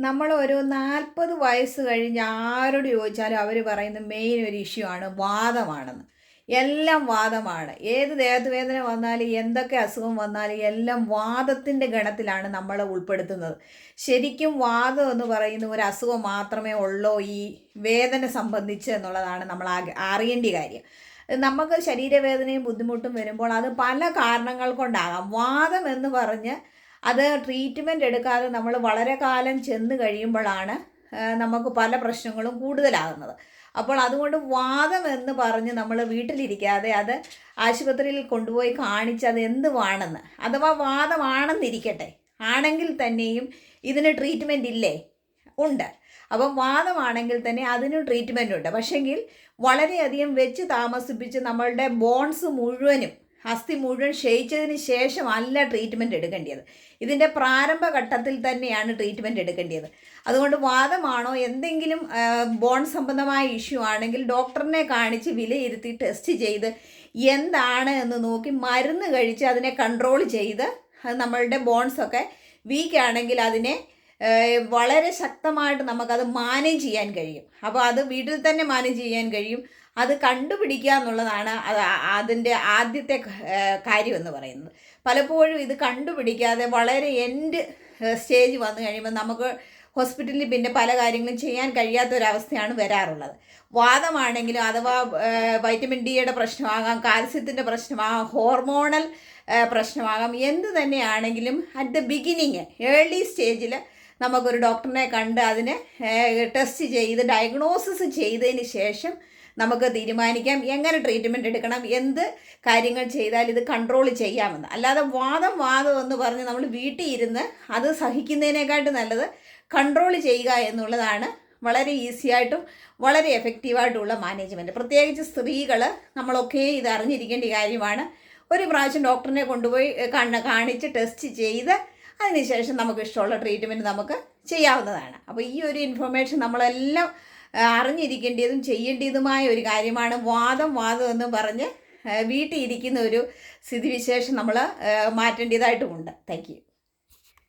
നമ്മൾ നാൽപ്പത് വയസ്സ് കഴിഞ്ഞ് ആരോട് ചോദിച്ചാലും അവർ പറയുന്ന മെയിൻ ഒരു ഇഷ്യൂ ആണ് വാദമാണെന്ന്. എല്ലാം വാദമാണ്. ഏത് ദേഹത്ത് വേദന വന്നാലും എന്തൊക്കെ അസുഖം വന്നാലും എല്ലാം വാദത്തിന്റെ ഗണത്തിലാണ് നമ്മളെ ഉൾപ്പെടുത്തുന്നത്. ശരിക്കും വാദം എന്ന് പറയുന്ന ഒരു അസുഖം മാത്രമേ ഉള്ളൂ ഈ വേദന സംബന്ധിച്ച് എന്നുള്ളതാണ് നമ്മൾ അറിയേണ്ട കാര്യം. നമുക്ക് ശരീരവേദനയും ബുദ്ധിമുട്ടും വരുമ്പോൾ അത് പല കാരണങ്ങൾ കൊണ്ടാകാം. വാദം എന്ന് പറഞ്ഞ് അത് ട്രീറ്റ്മെന്റ് എടുക്കാതെ നമ്മൾ വളരെ കാലം ചെന്ന് കഴിയുമ്പോഴാണ് നമുക്ക് പല പ്രശ്നങ്ങളും കൂടുതലാകുന്നത്. അപ്പോൾ അതുകൊണ്ട് വാദം എന്ന് പറഞ്ഞ് നമ്മൾ വീട്ടിലിരിക്കാതെ അത് ആശുപത്രിയിൽ കൊണ്ടുപോയി കാണിച്ച് അത് എന്തുവാണെന്ന് അഥവാ വാദമാണെന്നിരിക്കട്ടെ. ആണെങ്കിൽ തന്നെയും ഇതിന് ട്രീറ്റ്മെന്റ് ഇല്ലേ? ഉണ്ട്. അപ്പം വാദമാണെങ്കിൽ തന്നെ അതിനും ട്രീറ്റ്മെന്റ് ഉണ്ട്. പക്ഷെങ്കിൽ വളരെയധികം വെച്ച് താമസിപ്പിച്ച് നമ്മളുടെ ബോൺസ് മുഴുവനും അസ്ഥി മുഴുവൻ ക്ഷയിച്ചതിന് ശേഷം അല്ല ട്രീറ്റ്മെന്റ് എടുക്കേണ്ടത് ഇതിന്റെ പ്രാരംഭ ഘട്ടത്തിൽ തന്നെയാണ് ട്രീറ്റ്മെന്റ് എടുക്കേണ്ടത് അതുകൊണ്ട് വാദമാണോ എന്തെങ്കിലും ബോൺ സംബന്ധമായ ഇഷ്യൂ ആണെങ്കിൽ ഡോക്ടറിനെ കാണിച്ച് വിലയിരുത്തി ടെസ്റ്റ് ചെയ്ത് എന്താണ് എന്ന് നോക്കി മരുന്ന് കഴിച്ച് അതിനെ കൺട്രോൾ ചെയ്ത് നമ്മളുടെ ബോൺസൊക്കെ വീക്ക് ആണെങ്കിൽ അതിനെ വളരെ ശക്തമായിട്ട് നമുക്കത് മാനേജ് ചെയ്യാൻ കഴിയും. അപ്പോൾ അത് വീട്ടിൽ തന്നെ മാനേജ് ചെയ്യാൻ കഴിയും. അത് കണ്ടുപിടിക്കുക എന്നുള്ളതാണ് അത് അതിന്റെ ആദ്യത്തെ കാര്യം എന്ന് പറയുന്നത്. പലപ്പോഴും ഇത് കണ്ടുപിടിക്കാതെ വളരെ എൻഡ് സ്റ്റേജ് വന്നു കഴിയുമ്പോൾ നമുക്ക് ഹോസ്പിറ്റലിൽ പിന്നെ പല കാര്യങ്ങളും ചെയ്യാൻ കഴിയാത്തൊരവസ്ഥയാണ് വരാറുള്ളത്. വാദമാണെങ്കിലും അഥവാ വൈറ്റമിൻ ഡിയുടെ പ്രശ്നമാകാം കാൽസ്യത്തിന്റെ പ്രശ്നമാകാം ഹോർമോണൽ പ്രശ്നമാകാം എന്ത് തന്നെയാണെങ്കിലും അറ്റ് ദ ബിഗിനിങ് ഏർലി സ്റ്റേജിൽ നമുക്കൊരു ഡോക്ടറിനെ കണ്ട് അതിനെ ടെസ്റ്റ് ചെയ്ത് ഡയഗ്നോസിസ് ചെയ്തതിന് ശേഷം നമുക്ക് തീരുമാനിക്കാം. എങ്ങനെ ട്രീറ്റ്മെന്റ് എടുക്കണം? എന്ത് കാര്യങ്ങൾ ചെയ്താൽ ഇത് കൺട്രോൾ ചെയ്യാമെന്ന്. അല്ലാതെ വാദം വാദം എന്ന് പറഞ്ഞ് നമ്മൾ വീട്ടിൽ ഇരുന്ന് അത് സഹിക്കുന്നതിനേക്കാട്ടും നല്ലത് കൺട്രോൾ ചെയ്യുക എന്നുള്ളതാണ് വളരെ ഈസിയായിട്ടും വളരെ എഫക്റ്റീവായിട്ടുള്ള മാനേജ്മെന്റ് പ്രത്യേകിച്ച് സ്ത്രീകൾ നമ്മളൊക്കെ ഇത് അറിഞ്ഞിരിക്കേണ്ട കാര്യമാണ്. ഒരു പ്രാവശ്യം ഡോക്ടറിനെ കൊണ്ടുപോയി കാണിച്ച് ടെസ്റ്റ് ചെയ്ത് അതിനുശേഷം നമുക്ക് ഇഷ്ടമുള്ള ട്രീറ്റ്മെന്റ് നമുക്ക് ചെയ്യാവുന്നതാണ്. അപ്പോൾ ഈ ഒരു ഇൻഫർമേഷൻ നമ്മളെല്ലാം അറിഞ്ഞിരിക്കേണ്ടതും ചെയ്യേണ്ടതുമായ ഒരു കാര്യമാണ്. വാദം വാദം എന്ന് പറഞ്ഞ് വീട്ടിൽ ഇരിക്കുന്ന ഒരു സ്ഥിതിവിശേഷം നമ്മൾ മാറ്റേണ്ടതായിട്ടുമുണ്ട്. Thank you